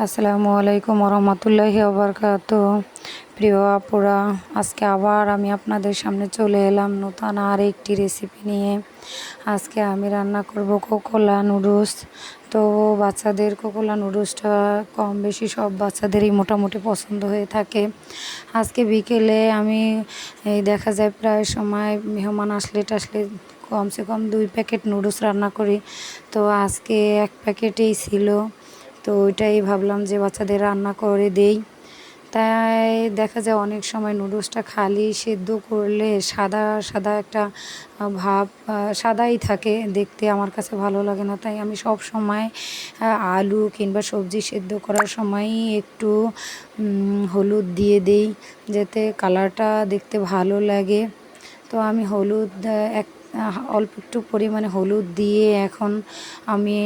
আসসালামু আলাইকুম রহমতুল্লাহি ওবরকাত প্রিয় আপুরা, আজকে আবার আমি আপনাদের সামনে চলে এলাম নতুন আর একটি রেসিপি নিয়ে। আজকে আমি রান্না করব কোকোলা নুডলস। তো বাচ্চাদের কোকোলা নুডলসটা কম বেশি সব বাচ্চাদেরই মোটামুটি পছন্দ হয়ে থাকে। আজকে বিকেলে আমি, এই দেখা যায় প্রায় সময় মেহমান আসলে টাসলে কমসে কম দুই প্যাকেট নুডলস রান্না করি। তো আজকে এক প্যাকেটেই ছিল। তো ওইটাই ভাবলাম যে বাচ্চাদের রান্না করে দেই। তাই দেখা যায় অনেক সময় নুডলসটা খালি সেদ্ধ করলে সাদা সাদা একটা ভাব সাদাই থাকে। দেখতে আমার কাছে ভালো লাগে না। তাই আমি সব সময় আলু কিংবা সবজি সেদ্ধ করার সময়ই একটু হলুদ দিয়ে দেই, যাতে কালারটা দেখতে ভালো লাগে। তো আমি হলুদ এক অল্প একটু পরিমাণে হলুদ দিয়ে এখন আমি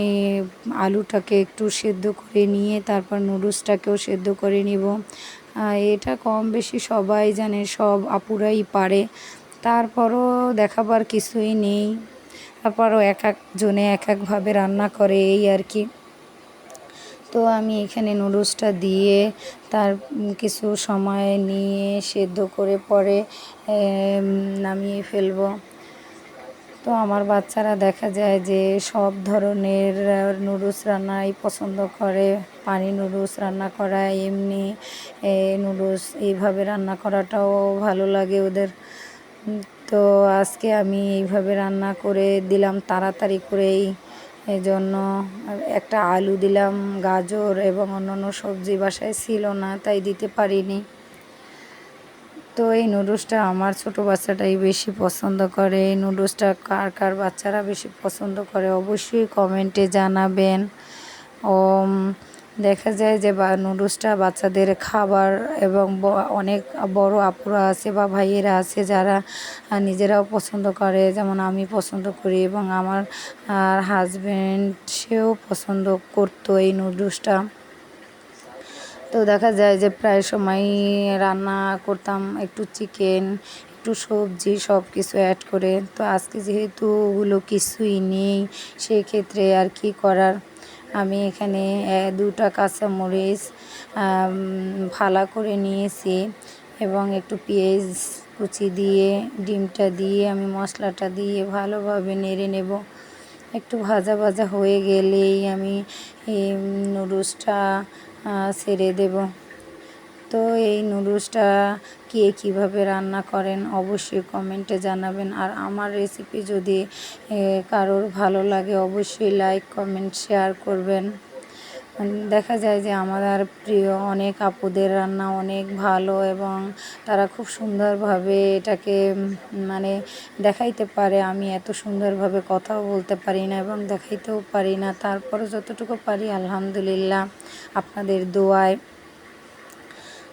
আলুটাকে একটু সেদ্ধ করে নিয়ে তারপর নুডলসটাকেও সেদ্ধ করে নিব। এটা কম বেশি সবাই জানে, সব আপুরাই পারে। তারপরও দেখাবার কিছুই নেই। তারপরও এক একজনে এক একভাবে রান্না করে এই আর কি। তো আমি এখানে নুডলসটা দিয়ে তার কিছু সময় নিয়ে সেদ্ধ করে পরে নামিয়ে ফেলব। তো আমার বাচ্চারা দেখা যায় যে সব ধরনের নুডলস রান্নাই পছন্দ করে। পানি নুডলস রান্না করা, এমনি নুডলস এইভাবে রান্না করাটাও ভালো লাগে ওদের। তো আজকে আমি এইভাবে রান্না করে দিলাম, তাড়াতাড়ি করেই। এই জন্য একটা আলু দিলাম, গাজর এবং অন্যান্য সবজি বাসায় ছিল না, তাই দিতে পারিনি। তো এই নুডলসটা আমার ছোট বাচ্চাটাই বেশি পছন্দ করে। এই নুডলসটা কার কার বাচ্চারা বেশি পছন্দ করে অবশ্যই কমেন্টে জানাবেন। ও দেখা যায় যে বা নুডলসটা বাচ্চাদের খাবার এবং অনেক বড় আপুরা আছে বা ভাইয়েরা আছে যারা নিজেরাও পছন্দ করে। যেমন আমি পছন্দ করি এবং আমার হাজব্যান্ড সেও পছন্দ করতো এই নুডলসটা তো দেখা যায় যে প্রায় সময় রান্না করতাম, একটু চিকেন একটু সবজি সব কিছু অ্যাড করে। তো আজকে যেহেতু ওগুলো কিছুই নেই, সেক্ষেত্রে আর কি করার? আমি এখানে দুটা কাঁচামরিচ ফালা করে নিয়েছি এবং একটু পেঁয়াজ কুচি দিয়ে, ডিমটা দিয়ে, আমি মশলাটা দিয়ে ভালোভাবে নেড়ে নেব। একটু ভাজা ভাজা হয়ে গেলেই আমি নুডলসটা ছেড়ে দেব। তো এই নুডলসটা কে কীভাবে রান্না করেন অবশ্যই কমেন্টে জানাবেন। আর আমার রেসিপি যদি কারোর ভালো লাগে, অবশ্যই লাইক কমেন্ট শেয়ার করবেন। দেখা যায় যে আমার প্রিয় অনেক আপুদের রান্না অনেক ভালো এবং তারা খুব সুন্দরভাবে এটাকে মানে দেখাইতে পারে। আমি এত সুন্দরভাবে কথাও বলতে পারি না এবং দেখাইতেও পারি না। তারপরে যতটুকু পারি, আলহামদুলিল্লাহ, আপনাদের দোয়ায়।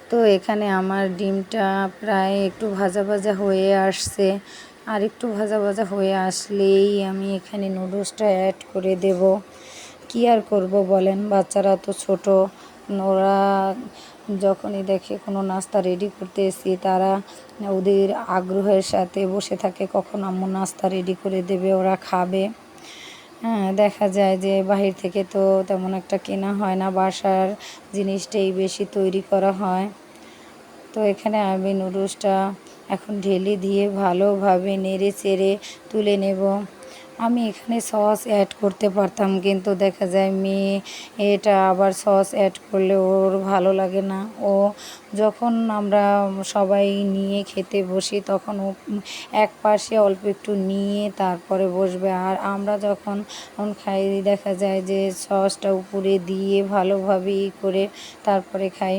তো এখানে আমার ডিমটা প্রায় একটু ভাজা ভাজা হয়ে আসছে। আর একটু ভাজা ভাজা হয়ে আসলেই আমি এখানে নুডলসটা অ্যাড করে দেব। কি আর করব বলেন? বাচ্চারা তো ছোট। ওরা যখনই দেখে কোনো নাস্তা রেডি করতে এসি তারা ওদের আগ্রহের সাথে বসে থাকে, কখন আম্মু নাস্তা রেডি করে দেবে, ওরা খাবে। হ্যাঁ দেখা যায় যে বাহির থেকে তো তেমন একটা কেনা হয় না, বাসার জিনিসটাই বেশি তৈরি করা হয়। তো এখানে আমি নুডলসটা এখন ঢেলে দিয়ে ভালোভাবে নেড়ে চেড়ে তুলে নেব। আমি এখানে সস অ্যাড করতে পারতাম, কিন্তু দেখা যায় মেয়ে এটা আবার সস অ্যাড করলে ওর ভালো লাগে না। ও যখন আমরা সবাই নিয়ে খেতে বসি, তখন ও এক পাশে অল্প একটু নিয়ে তারপরে বসবে। আর আমরা যখন খাই, দেখা যায় যে সসটা উপরে দিয়ে ভালোভাবে করে তারপরে খাই।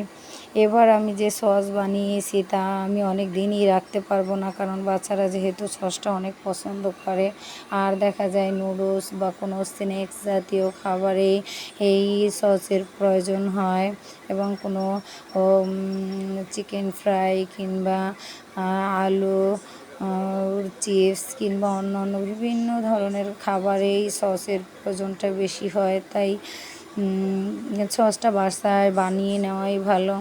এবার আমি যে সস বানিয়েছি তা আমি অনেক দিনই রাখতে পারব না, কারণ বাচ্চারা যেহেতু সসটা অনেক পছন্দ করে। আর দেখা যায় নুডলস বা কোনো স্ন্যাক্স জাতীয় খাবারে এই সসের প্রয়োজন হয় এবং কোনো চিকেন ফ্রাই কিংবা আলু চিপস কিংবা অন্য অন্য বিভিন্ন ধরনের খাবারে এই সসের প্রয়োজনটা বেশি হয়। তাই সসটা বাসায় বানিয়ে নেওয়াই ভালো।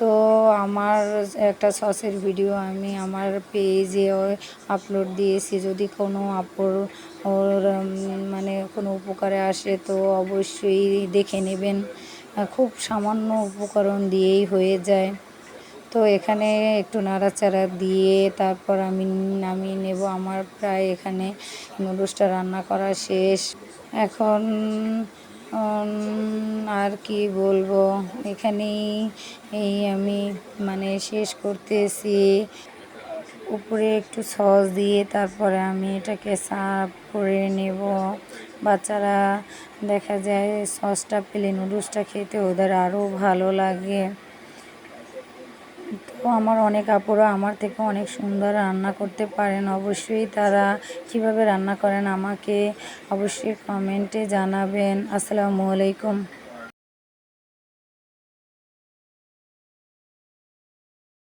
তো আমার একটা সসের ভিডিও আমি আমার পেজে আপলোড দিয়েছি। যদি কোনো আপুর, ওর মানে কোনো উপকারে আসে তো অবশ্যই দেখে নেবেন। খুব সামান্য উপকরণ দিয়েই হয়ে যায়। তো এখানে একটু নাড়াচাড়া দিয়ে তারপর আমি নামিয়ে নেব। আমার প্রায় এখানে নুডলসটা রান্না করা শেষ। এখন আর কি বলব? এখানেই এই আমি মানে শেষ করতেছি। উপরে একটু সস দিয়ে তারপরে আমি এটাকে সার্ভ করে নেব। বাচ্চারা দেখা যায় সসটা পেলে নুডলসটা খেতে ওদের আরও ভালো লাগে। তো আমার অনেক আপুরা আমার থেকে অনেক সুন্দর রান্না করতে পারেন। অবশ্যই তারা কীভাবে রান্না করেন আমাকে অবশ্যই কমেন্টে জানাবেন। আসসালামু আলাইকুম।